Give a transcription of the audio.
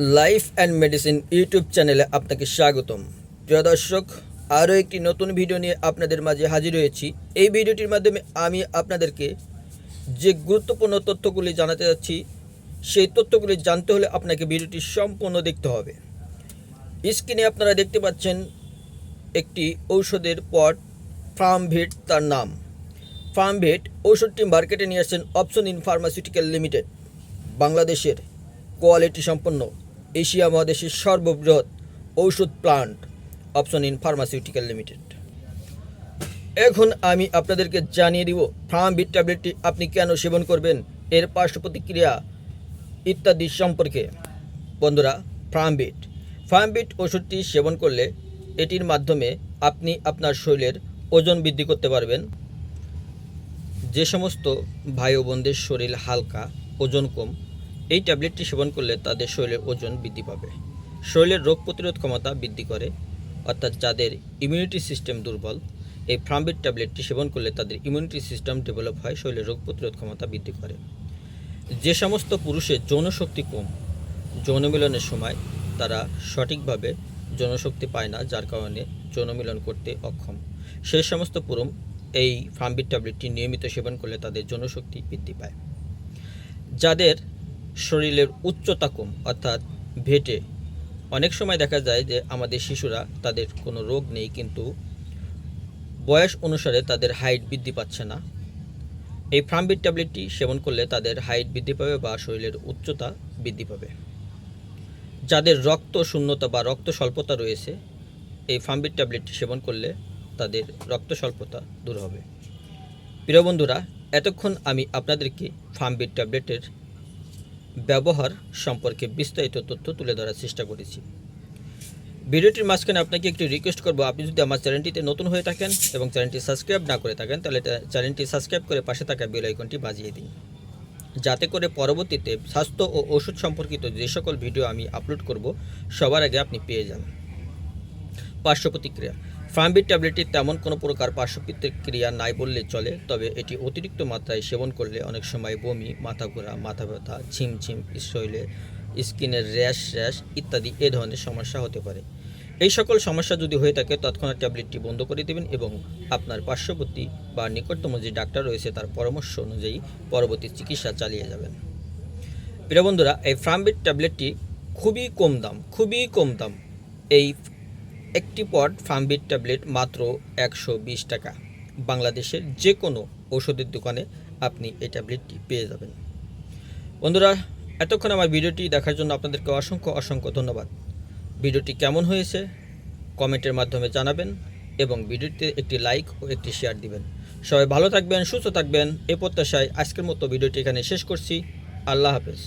Life and medicine YouTube চ্যানেলে আপনাকে স্বাগতম। প্রিয় দর্শক, আরও একটি নতুন ভিডিও নিয়ে আপনাদের মাঝে হাজির হয়েছি। এই ভিডিওটির মাধ্যমে আমি আপনাদেরকে যে গুরুত্বপূর্ণ তথ্যগুলি জানাতে যাচ্ছি, সেই তথ্যগুলি জানতে হলে আপনাকে ভিডিওটি সম্পূর্ণ দেখতে হবে। স্ক্রিনে আপনারা দেখতে পাচ্ছেন একটি ঔষধের পট, ফার্মভেট তার নাম। ফার্মভেট ঔষধটি মার্কেটে নিয়ে আসছেন অপশন ইন ফার্মাসিউটিক্যাল লিমিটেড, বাংলাদেশের কোয়ালিটি সম্পন্ন এশিয়া মহাদেশের সর্ববৃহৎ ঔষধ plant Opsonin pharmaceutical limited এখন আমি আপনাদেরকে জানিয়ে দিব ফার্মভিট ট্যাবলেটটি আপনি কেন সেবন করবেন, এর পার্শ্ব প্রতিক্রিয়া ইত্যাদি সম্পর্কে। বন্ধুরা ফার্মবিট ফার্মবিট ওষুধটি সেবন করলে এটির মাধ্যমে আপনি আপনার শরীরের ওজন বৃদ্ধি করতে পারবেন। যে সমস্ত ভাই বোনদের শরীর হালকা, ওজন কম এই ট্যাবলেটটি সেবন করলে তাদের শরীরের ওজন বৃদ্ধি পাবে। শরীরের রোগ প্রতিরোধ ক্ষমতা বৃদ্ধি করে, অর্থাৎ যাদের ইমিউনিটি সিস্টেম দুর্বল, এই ফ্রামবিট ট্যাবলেটটি সেবন করলে তাদের ইমিউনিটি সিস্টেম ডেভেলপ হয়, শরীরের রোগ প্রতিরোধ ক্ষমতা বৃদ্ধি করে। যে সমস্ত পুরুষের যৌনশক্তি কম, যৌন মিলনের সময় তারা সঠিকভাবে যৌনশক্তি পায় না, যার কারণে যৌন মিলন করতে অক্ষম। সেই সমস্ত পুরুষ এই ফার্মবিট ট্যাবলেটটি নিয়মিত সেবন করলে তাদের যৌনশক্তি বৃদ্ধি পায়। যাদের শরীরের উচ্চতা কম, অর্থাৎ ভেটে। অনেক সময় দেখা যায় যে আমাদের শিশুরা তাদের কোনো রোগ নেই, কিন্তু বয়স অনুসারে তাদের হাইট বৃদ্ধি পাচ্ছে না। এই ফ্রামবিট ট্যাবলেটটি সেবন করলে তাদের হাইট বৃদ্ধি পাবে বা শরীরের উচ্চতা বৃদ্ধি পাবে। যাদের রক্ত শূন্যতা বা রক্ত স্বল্পতা রয়েছে, এই ফার্মবিট ট্যাবলেটটি সেবন করলে তাদের রক্ত স্বল্পতা দূর হবে। প্রিয় বন্ধুরা, এতক্ষণ আমি আপনাদেরকে ফার্মবিট ট্যাবলেটের ব্যবহার সম্পর্কে বিস্তারিত তথ্য তুলে ধরার চেষ্টা করেছি। ভিডিওটির মাঝখানে আপনাকে একটি রিকোয়েস্ট করব, আপনি যদি আমার চ্যানেলটিতে নতুন হয়ে থাকেন এবং চ্যানেলটি সাবস্ক্রাইব না করে থাকেন, তাহলে চ্যানেলটি সাবস্ক্রাইব করে পাশে থাকা বেল আইকনটি বাজিয়ে দিন। যাতে করে পরবর্তীতে স্বাস্থ্য ও ওষুধ সম্পর্কিত যে সকল ভিডিও আমি আপলোড করব, সবার আগে আপনি পেয়ে যান। পার্শ্ব প্রতিক্রিয়া। ফার্মবিট ট্যাবলেটটির তেমন কোনো প্রকার পার্শ্ব প্রতিক্রিয়া নাই বললে চলে, তবে এটি অতিরিক্ত মাত্রায় সেবন করলে অনেক সময় বমি, মাথা ঘোরা, মাথা ব্যথা, ঝিমঝিম শৈলে স্কিনের র্যাশ র্যাশ ইত্যাদি এ ধরনের সমস্যা হতে পারে। এই সকল সমস্যা যদি হয়ে থাকে, তৎক্ষণাৎ ট্যাবলেটটি বন্ধ করে দেবেন এবং আপনার পার্শ্ববর্তী বা নিকটতম যে ডাক্তার রয়েছে, তার পরামর্শ অনুযায়ী পরবর্তী চিকিৎসা চালিয়ে যাবেন। প্রিয় বন্ধুরা, এই ফ্রামবিট ট্যাবলেটটি খুবই কম দাম, খুবই কম দাম। এই একটি পট ফার্মবিট ট্যাবলেট মাত্র একশো বিশ টাকা। বাংলাদেশের যে কোনো ওষুধের দোকানে আপনি এই ট্যাবলেটটি পেয়ে যাবেন। বন্ধুরা, এতক্ষণ আমার ভিডিওটি দেখার জন্য আপনাদেরকে অসংখ্য অসংখ্য ধন্যবাদ। ভিডিওটি কেমন হয়েছে কমেন্টের মাধ্যমে জানাবেন এবং ভিডিওটিতে একটি লাইক ও একটি শেয়ার দিবেন। সবাই ভালো থাকবেন, সুস্থ থাকবেন, এ প্রত্যাশায় আজকের মতো ভিডিওটি এখানে শেষ করছি। আল্লাহ হাফেজ।